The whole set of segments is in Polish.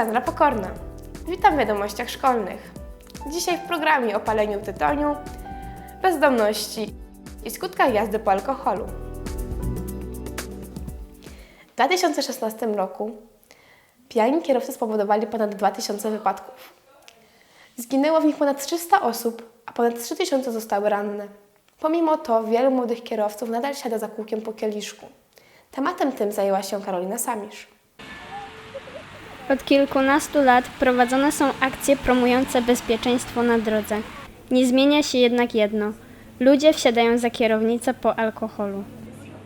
Aleksandra Pokorna. Witam w wiadomościach szkolnych. Dzisiaj w programie o paleniu tytoniu, bezdomności i skutkach jazdy po alkoholu. W 2016 roku pijani kierowcy spowodowali ponad 2000 wypadków. Zginęło w nich ponad 300 osób, a ponad 3000 zostały ranne. Pomimo to wielu młodych kierowców nadal siada za kółkiem po kieliszku. Tematem tym zajęła się Karolina Samisz. Od kilkunastu lat prowadzone są akcje promujące bezpieczeństwo na drodze. Nie zmienia się jednak jedno. Ludzie wsiadają za kierownicę po alkoholu.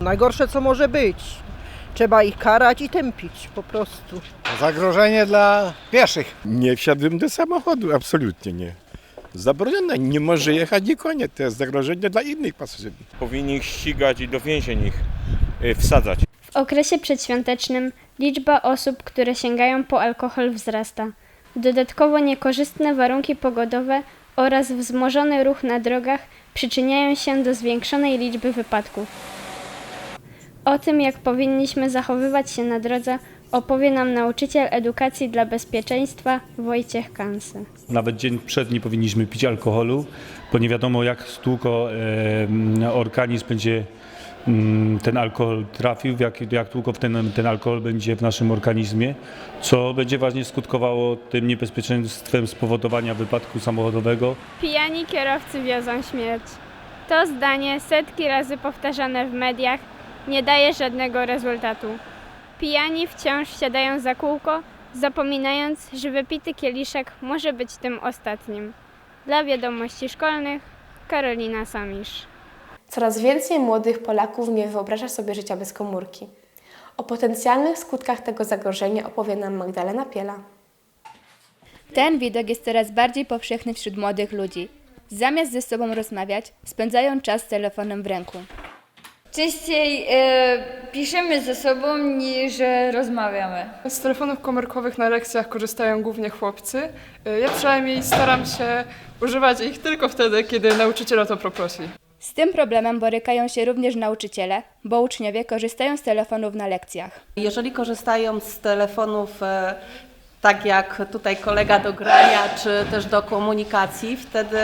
Najgorsze co może być. Trzeba ich karać i tępić po prostu. Zagrożenie dla pieszych. Nie wsiadłem do samochodu, absolutnie nie. Zabronione, nie może jechać nie konie, to jest zagrożenie dla innych pasażerów. powinni ich ścigać i do więzień ich y, wsadzać. W okresie przedświątecznym liczba osób, które sięgają po alkohol wzrasta. Dodatkowo niekorzystne warunki pogodowe oraz wzmożony ruch na drogach przyczyniają się do zwiększonej liczby wypadków. O tym, jak powinniśmy zachowywać się na drodze, opowie nam nauczyciel edukacji dla bezpieczeństwa Wojciech Kansy. Nawet dzień przed nie powinniśmy pić alkoholu, bo nie wiadomo jak długo e, organizm będzie ten alkohol trafił, jak, jak długo ten, ten alkohol będzie w naszym organizmie, co będzie właśnie skutkowało tym niebezpieczeństwem spowodowania wypadku samochodowego. Pijani kierowcy wiozą śmierć. To zdanie setki razy powtarzane w mediach nie daje żadnego rezultatu. Pijani wciąż wsiadają za kółko, zapominając, że wypity kieliszek może być tym ostatnim. Dla wiadomości szkolnych Karolina Samisz. Coraz więcej młodych Polaków nie wyobraża sobie życia bez komórki. O potencjalnych skutkach tego zagrożenia opowie nam Magdalena Piela. Ten widok jest coraz bardziej powszechny wśród młodych ludzi. Zamiast ze sobą rozmawiać, spędzają czas z telefonem w ręku. Częściej e, piszemy ze sobą niż e, rozmawiamy. Z telefonów komórkowych na lekcjach korzystają głównie chłopcy. Y, Ja przynajmniej staram się używać ich tylko wtedy, kiedy nauczyciel o to poprosi. Z tym problemem borykają się również nauczyciele, bo uczniowie korzystają z telefonów na lekcjach. Jeżeli korzystają z telefonów e, tak jak tutaj kolega do grania, czy też do komunikacji, wtedy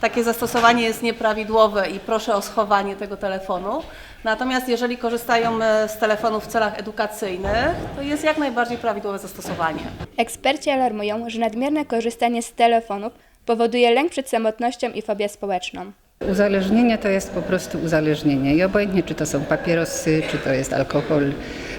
takie zastosowanie jest nieprawidłowe i proszę o schowanie tego telefonu. Natomiast jeżeli korzystają e, z telefonu w celach edukacyjnych, to jest jak najbardziej prawidłowe zastosowanie. Eksperci alarmują, że nadmierne korzystanie z telefonów powoduje lęk przed samotnością i fobię społeczną. Uzależnienie to jest po prostu uzależnienie i obojętnie czy to są papierosy, czy to jest alkohol,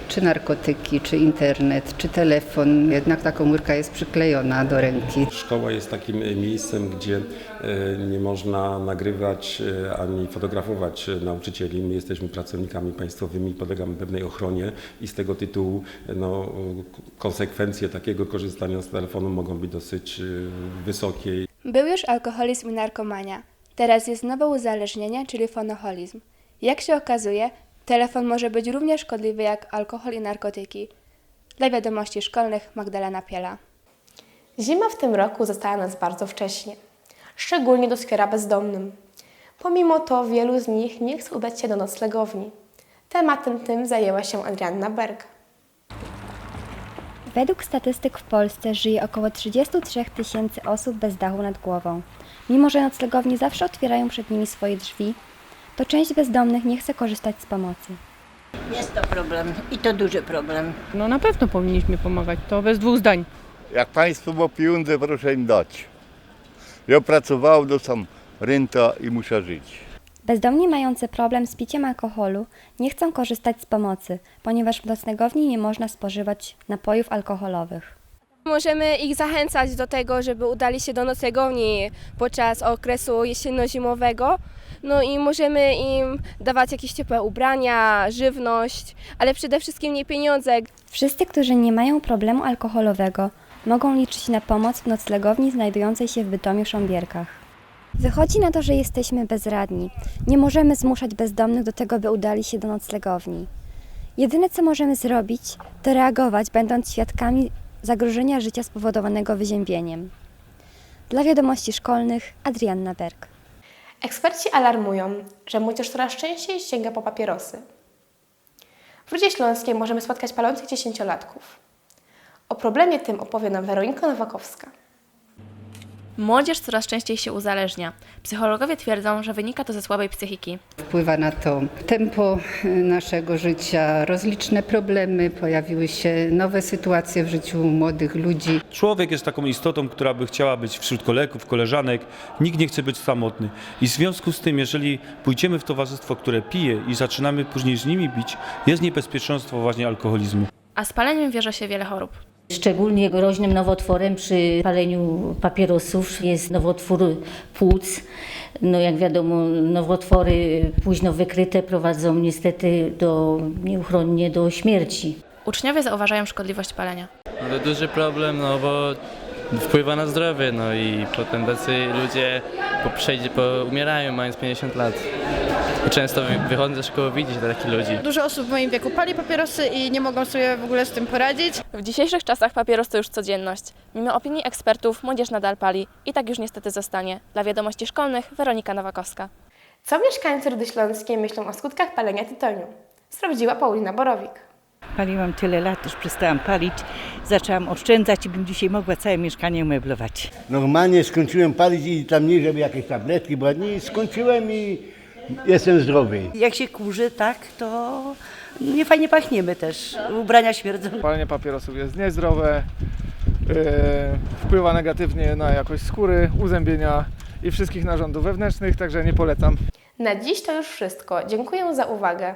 czy narkotyki, czy internet, czy telefon, jednak ta komórka jest przyklejona do ręki. Szkoła jest takim e, miejscem, gdzie e, nie można nagrywać e, ani fotografować nauczycieli. My jesteśmy pracownikami państwowymi, podlegamy pewnej ochronie i z tego tytułu no, konsekwencje takiego korzystania z telefonu mogą być dosyć wysokie. Był już alkoholizm i narkomania. Teraz jest nowe uzależnienie, czyli fonoholizm. Jak się okazuje, telefon może być równie szkodliwy jak alkohol i narkotyki. Dla wiadomości szkolnych Magdalena Piela. Zima w tym roku zastała nas bardzo wcześnie. Szczególnie doskwiera bezdomnym. Pomimo to wielu z nich nie chce udać się do noclegowni. Tematem tym zajęła się Adrianna Berg. Według statystyk w Polsce żyje około 33 tysięcy osób bez dachu nad głową. Mimo, że noclegownie zawsze otwierają przed nimi swoje drzwi, to część bezdomnych nie chce korzystać z pomocy. Jest to problem i to duży problem. No na pewno powinniśmy pomagać, to bez dwóch zdań. Jak państwo ma pieniądze, proszę im dać. Ja pracowałem, dostam renta i muszę żyć. Bezdomni mający problem z piciem alkoholu nie chcą korzystać z pomocy, ponieważ w noclegowni nie można spożywać napojów alkoholowych. Możemy ich zachęcać do tego, żeby udali się do noclegowni podczas okresu jesienno-zimowego. No i możemy im dawać jakieś ciepłe ubrania, żywność, ale przede wszystkim nie pieniądze. Wszyscy, którzy nie mają problemu alkoholowego, mogą liczyć na pomoc w noclegowni znajdującej się w Bytomiu Sząbierkach. Wychodzi na to, że jesteśmy bezradni. Nie możemy zmuszać bezdomnych do tego, by udali się do noclegowni. Jedyne, co możemy zrobić, to reagować, będąc świadkami zagrożenia życia spowodowanego wyziębieniem. Dla wiadomości szkolnych Adrianna Berg. Eksperci alarmują, że młodzież coraz częściej sięga po papierosy. W Rudzie Śląskiej możemy spotkać palących dziesięciolatków. O problemie tym opowie nam Weronika Nowakowska. Młodzież coraz częściej się uzależnia. Psychologowie twierdzą, że wynika to ze słabej psychiki. Wpływa na to tempo y, naszego życia, rozliczne problemy, pojawiły się nowe sytuacje w życiu młodych ludzi. Człowiek jest taką istotą, która by chciała być wśród kolegów, koleżanek. Nikt nie chce być samotny. I w związku z tym, jeżeli pójdziemy w towarzystwo, które pije i zaczynamy później z nimi bić, jest niebezpieczeństwo właśnie alkoholizmu. A z paleniem wiąże się wiele chorób. Szczególnie groźnym nowotworem przy paleniu papierosów jest nowotwór płuc. No jak wiadomo, nowotwory późno wykryte prowadzą niestety do, nieuchronnie do śmierci. Uczniowie zauważają szkodliwość palenia. No to duży problem, no bo wpływa na zdrowie, no i potem tacy ludzie po przejdzie, po umierają mając 50 lat. I często wy- wychodzę ze szkoły widzieć takich ludzi. Dużo osób w moim wieku pali papierosy i nie mogą sobie w ogóle z tym poradzić. W dzisiejszych czasach papieros to już codzienność. Mimo opinii ekspertów młodzież nadal pali i tak już niestety zostanie. Dla wiadomości szkolnych Weronika Nowakowska. Co mieszkańcy Rudy Śląskiej myślą o skutkach palenia tytoniu? Sprawdziła Paulina Borowik. Paliłam tyle lat, już przestałam palić. Zaczęłam oszczędzać i bym dzisiaj mogła całe mieszkanie umeblować. Normalnie skończyłem palić i tam nie, żeby jakieś tabletki, bo nie skończyłem i jestem zdrowy. Jak się kurzy, tak, to nie fajnie pachniemy też. Ubrania śmierdzą. Palenie papierosów jest niezdrowe, yy, wpływa negatywnie na jakość skóry, uzębienia i wszystkich narządów wewnętrznych, także nie polecam. Na dziś to już wszystko. Dziękuję za uwagę.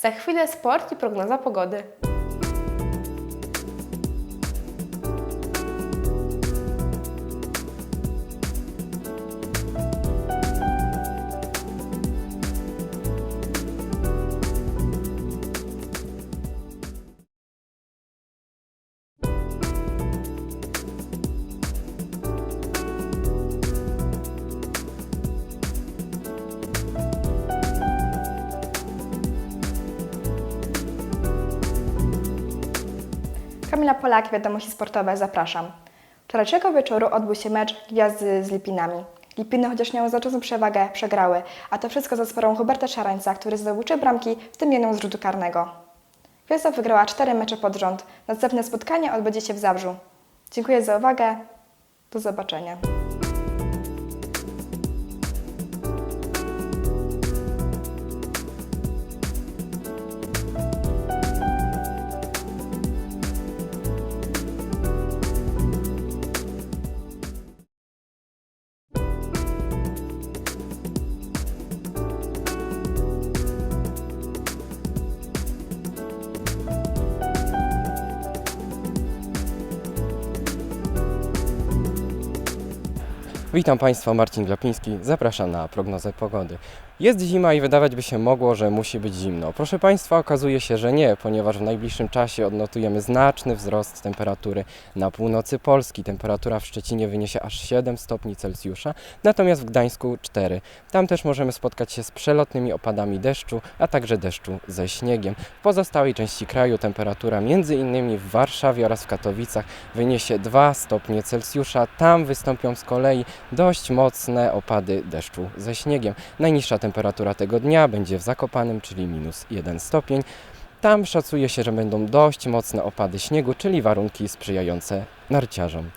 Za chwilę sport i prognoza pogody. Kamila Polak, Wiadomości Sportowe, zapraszam. Wczorajszego wieczoru odbył się mecz Gwiazdy z Lipinami. Lipiny, chociaż miały znaczącą przewagę, przegrały, a to wszystko za sprawą Huberta Szarańca, który zdobył trzy bramki, w tym jedną z rzutu karnego. Gwiazda wygrała cztery mecze pod rząd. Następne spotkanie odbędzie się w Zabrzu. Dziękuję za uwagę. Do zobaczenia. Witam Państwa, Marcin Glapiński. Zapraszam na prognozę pogody. Jest zima i wydawać by się mogło, że musi być zimno. Proszę Państwa, okazuje się, że nie, ponieważ w najbliższym czasie odnotujemy znaczny wzrost temperatury na północy Polski. Temperatura w Szczecinie wyniesie aż 7 stopni Celsjusza, natomiast w Gdańsku 4. Tam też możemy spotkać się z przelotnymi opadami deszczu, a także deszczu ze śniegiem. W pozostałej części kraju temperatura innymi w Warszawie oraz w Katowicach wyniesie 2 stopnie Celsjusza. Tam wystąpią z kolei dość mocne opady deszczu ze śniegiem. Najniższa temperatura tego dnia będzie w Zakopanem, czyli minus 1 stopień. Tam szacuje się, że będą dość mocne opady śniegu, czyli warunki sprzyjające narciarzom.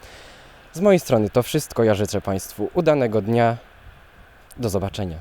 Z mojej strony to wszystko. Ja życzę Państwu udanego dnia. Do zobaczenia.